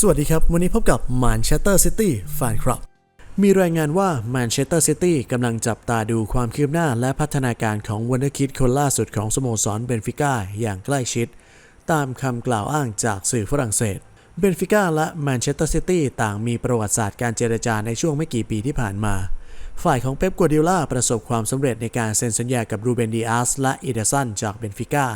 สวัสดีครับ วันนี้พบกับ Manchester City Fan Club มีรายงานว่า Manchester City กำลังจับตาดูความคืบหน้าและพัฒนาการของวันเดอร์คิดคนล่าสุดของสโมสรเบนฟิก้าอย่างใกล้ชิด ตามคำกล่าวอ้างจากสื่อฝรั่งเศส เบนฟิก้าและแมนเชสเตอร์ซิตี้ต่างมีประวัติศาสตร์การเจรจาในช่วงไม่กี่ปีที่ผ่านมา ฝ่ายของเป๊ปกัวดิโอลาประสบความสำเร็จในการเซ็นสัญญากับรูเบนดีอาสและอีเดสันจากเบนฟิก้า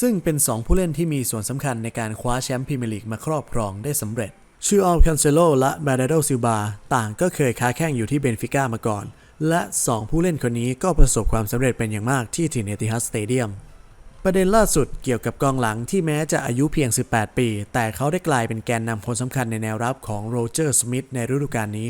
ซึ่งเป็น 2 ผู้เล่นที่มีส่วนสำคัญในการคว้าแชมป์พรีเมียร์ลีกมาครอบครองได้สำเร็จ ชื่ออัลคันเซโลและบาเดโดซิลบาต่างก็เคยค้าแข่งอยู่ที่เบนฟิก้ามาก่อน และ 2 ผู้เล่นคนนี้ก็ประสบความสำเร็จเป็นอย่างมากที่ถิ่นติฮัดสเตเดียมประเด็นล่าสุดเกี่ยวกับกองหลังที่แม้จะอายุเพียง 18 ปี แต่เขาได้กลายเป็นแกนนำคนสำคัญในแนวรับของโรเจอร์สมิธในฤดูกาลนี้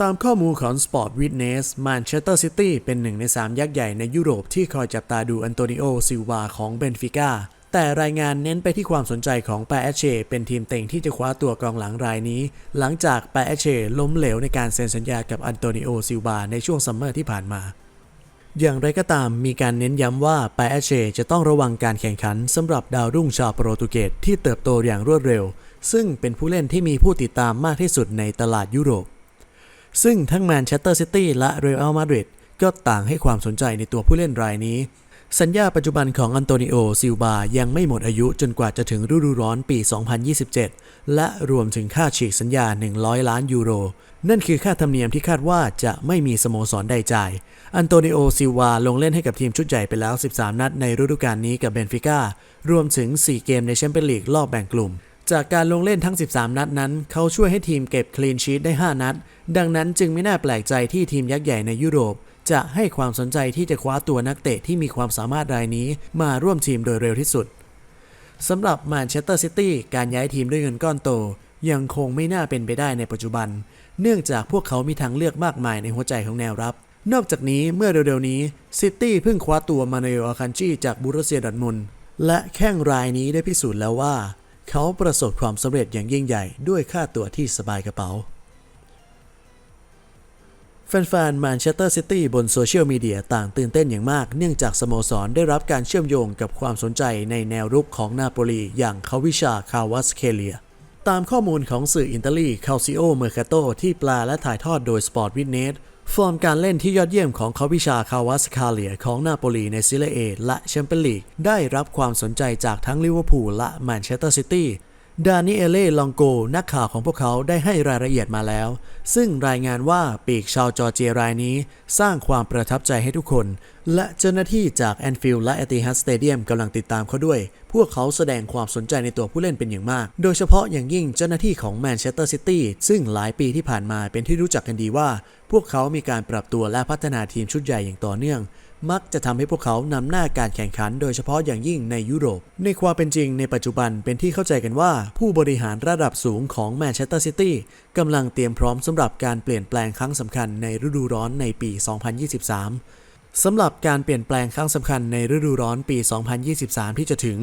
ตามข้อมูลของ Sport Witness Manchester City เป็นหนึ่งใน 3 ยักษ์ใหญ่ในยุโรปที่คอยจับตาดูอันโตนิโอ ซิลวาของเบนฟิก้าแต่รายงานเน้นไปที่ความสนใจของปาเอเชเป็นทีมเต็งที่จะคว้าตัวกองหลังรายนี้ หลังจากปาเอเชล้มเหลวในการเซ็นสัญญากับอันโตนิโอ ซิลวาในช่วงซัมเมอร์ที่ผ่านมา อย่างไรก็ตามมีการเน้นย้ำว่าปาเอเชจะต้องระวังการแข่งขันสำหรับดาวรุ่งชาวโปรตุเกสที่เติบโตอย่างรวดเร็ว ซึ่งเป็นผู้เล่นที่มีผู้ติดตามมากที่สุดในตลาดยุโรป ซึ่งทั้งแมนเชสเตอร์ซิตี้และเรอัลมาดริดก็ต่างให้ความสนใจในตัวผู้เล่นรายนี้ สัญญาปัจจุบันของอันโตนิโอ ซิลบา ยังไม่หมดอายุจนกว่าจะถึงฤดูร้อนปี 2027 และรวมถึงค่าฉีกสัญญา 100 ล้านยูโร นั่นคือค่าธรรมเนียมที่คาดว่าจะไม่มีสโมสรใดจ่าย อันโตนิโอ ซิลวา ลงเล่นให้กับทีมชุดใหญ่ไปแล้ว 13 นัดในฤดูกาลนี้กับเบนฟิก้ารวมถึง 4 เกมในแชมเปี้ยนลีกรอบแบ่งกลุ่ม จากการลงเล่นทั้ง 13 นัดนั้น เขาช่วยให้ทีมเก็บคลีนชีตได้ 5 นัด ดังนั้นจึงไม่น่าแปลกใจที่ทีมยักษ์ใหญ่ในยุโรป จะให้ความสนใจที่จะคว้าตัวนักเตะที่มีความสามารถรายนี้มาร่วมทีมโดยเร็วที่สุดสำหรับแมนเชสเตอร์ซิตี้การย้ายทีมด้วยเงินก้อนโต ยังคงไม่น่าเป็นไปได้ในปัจจุบัน เนื่องจากพวกเขามีทางเลือกมากมายในหัวใจของแนวรับ นอกจากนี้เมื่อเร็วๆนี้ซิตี้เพิ่งคว้าตัวมาเนโออาคันจีจากบูรุเซียดอร์ทมุนและแข้งรายนี้ได้พิสูจน์แล้วว่า เขาประสบความสำเร็จอย่างยิ่งใหญ่ด้วยค่าตัวที่สบายกระเป๋า แฟนๆแมนเชสเตอร์ซิตี้บนโซเชียลมีเดียต่างตื่นเต้นอย่างมากเนื่องจากสโมสรได้รับการเชื่อมโยงกับความสนใจในแนวรุกของนาโปลีอย่างคาวิชาคาวัสเคเลีย ตามข้อมูลของสื่ออินเตาลีคาซิโอเมอร์คาโตที่แปลและถ่ายทอดโดย Sport Witness ฟอร์มการเล่นที่ยอดเยี่ยมของคาวิชาคาวัสคาเลียของนาโปลีในซิเลเอและแชมเปี้ยนลีกได้รับความสนใจจากทั้งลิเวอร์พูลและแมนเชสเตอร์ซิตี้ ดานิเอเล่ลองโก นักข่าวของพวกเขาได้ให้รายละเอียดมาแล้ว ซึ่งรายงานว่าปีกชาวจอร์เจียรายนี้ สร้างความประทับใจให้ทุกคน และเจ้าหน้าที่จากแอนฟิลด์และเอติฮัดสเตเดียมกำลังติดตามเขาด้วย พวกเขาแสดงความสนใจในตัวผู้เล่นเป็นอย่างมาก โดยเฉพาะอย่างยิ่งเจ้าหน้าที่ของแมนเชสเตอร์ซิตี้ซึ่งหลายปีที่ผ่านมาเป็นที่รู้จักกันดีว่า พวกเขามีการปรับตัวและพัฒนาทีมชุดใหญ่อย่างต่อเนื่อง มักจะทำให้พวกเขานำหน้าการแข่งขันโดยเฉพาะอย่างยิ่งในยุโรป ในความเป็นจริงในปัจจุบันเป็นที่เข้าใจกันว่า ผู้บริหารระดับสูงของแมนเชสเตอร์ซิตี้กำลังเตรียมพร้อมสำหรับการเปลี่ยนแปลงครั้งสำคัญในฤดูร้อนในปี 2023 สำหรับการเปลี่ยนแปลงครั้งสำคัญในฤดูร้อนปี 2023 ที่จะถึง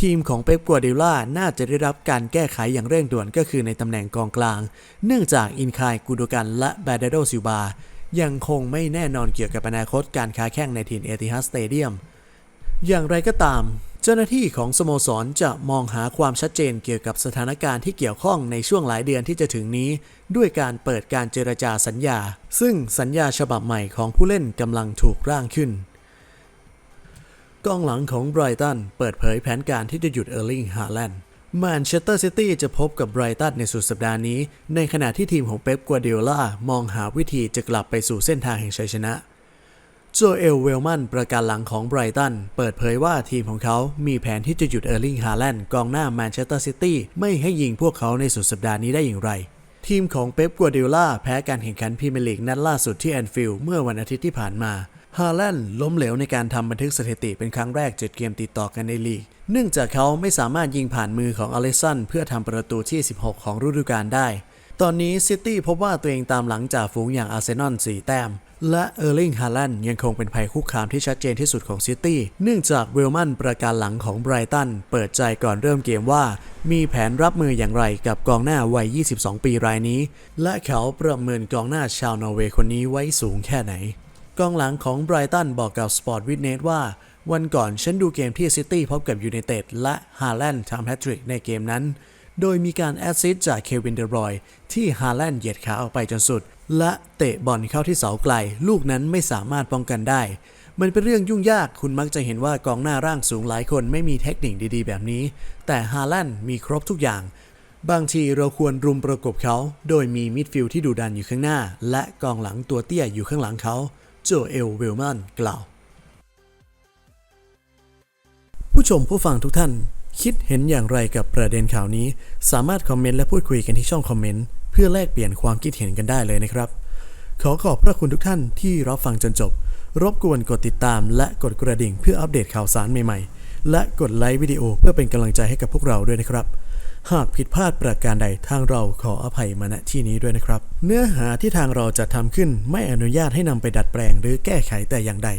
ทีมของเป๊ปกัวร์ดิโอลาน่าจะได้รับการแก้ไขอย่างเร่งด่วนก็คือในตำแหน่งกองกลาง เนื่องจากอินคายกูโดกันและแบาเดโดซิลบา ยังคงไม่แน่นอนเกี่ยวกับอนาคตการค้าแข่งในทีมเอติฮัดสเตเดียม อย่างไรก็ตาม เจ้าหน้าที่ของสโมสรจะมองหาความชัดเจนเกี่ยวกับสถานการณ์ที่เกี่ยวข้องในช่วงหลายเดือนที่จะถึงนี้ ด้วยการเปิดการเจรจาสัญญา ซึ่งสัญญาฉบับใหม่ของผู้เล่นกำลังถูกร่างขึ้นกองหลังของไบรตันเปิดเผยแผนการที่จะหยุดเออร์ลิงฮาแลนด์ แมนเชสเตอร์ซิตี้จะพบกับไบรตันในสุดสัปดาห์นี้ ในขณะที่ทีมของเป๊ปกัวร์ดิโอลามองหาวิธีจะกลับไปสู่เส้นทางแห่งชัยชนะโจเอลเวลมันประการหลังของไบรตันเปิดเผยว่าทีมของเขามีแผนที่จะหยุดเออร์ลิงฮาแลนด์กองหน้าแมนเชสเตอร์ซิตี้ไม่ให้ยิงพวกเขาในสุดสัปดาห์นี้ได้อย่างไร ทีมของเป๊ปกัวร์ดิโอลาแพ้การแข่งขันพรีเมียร์ลีกนัดล่าสุดที่แอนฟิลด์เมื่อวันอาทิตย์ที่ผ่านมา ฮาแลนด์ล้มเหลวในการทำบันทึกสถิติเป็นครั้งแรก7เกมติดต่อกันในลีก เนื่องจากเขาไม่สามารถยิงผ่านมือของอเลสันเพื่อทำประตูที่ 16 ของฤดูกาลได้ ตอนนี้ซิตี้พบว่าตัวเองตามหลังจากฝูงอย่างอาร์เซนอล 4 แต้ม และเออร์ลิงฮาแลนด์ยังคงเป็นภัยคุกคามที่ชัดเจนที่สุดของซิตี้ เนื่องจากเวลมันประการหลังของไบรตันเปิดใจก่อนเริ่มเกมว่า มีแผนรับมืออย่างไรกับกองหน้าวัย 22 ปีรายนี้ และเขาประเมินกองหน้าชาวนอร์เวย์คนนี้ไว้สูงแค่ไหน กองหลังของไบรตันบอกกับ Sport Witness ว่า วันก่อนฉันดูเกมที่ซิตี้พบกับยูไนเต็ดและฮาแลนด์ทำแฮตทริกในเกมนั้น โดยมีการแอสซิสต์จากเควินเดรอยที่ฮาแลนด์เหยียดขาออกไปจนสุด และเตะบอลเข้าที่เสาไกล ลูกนั้นไม่สามารถป้องกันได้มันเป็นเรื่องยุ่งยาก คุณมักจะเห็นว่ากองหน้าร่างสูงหลายคนไม่มีเทคนิคดีๆ แบบนี้ แต่ฮาแลนด์มีครบทุกอย่าง บางทีเราควรรุมประกบเขา โดยมีมิดฟิลด์ที่ดุดันอยู่ข้างหน้า และกองหลังตัวเตี้ยอยู่ข้างหลังเขา โจเอลเวลแมนกล่าว ผู้ชมผู้ฟังทุกท่าน คิดเห็นอย่างไรกับประเด็นข่าวนี้ สามารถคอมเมนต์และพูดคุยกันที่ช่องคอมเมนต์เพื่อแลกเปลี่ยนความคิดเห็นกันได้เลยนะครับ ขอขอบพระคุณทุกท่านที่รับฟังจนจบ รบกวนกดติดตาม และกดกระดิ่งเพื่ออัปเดตข่าวสารใหม่ๆ และกดไลค์วิดีโอเพื่อเป็นกำลังใจให้กับพวกเราด้วยนะครับ หากผิดพลาดประการใดทางเราขออภัยมาณที่นี้ด้วยนะครับ เนื้อหาที่ทางเราจะทำขึ้นไม่อนุญาตให้นำไปดัดแปลงหรือแก้ไขแต่อย่างใด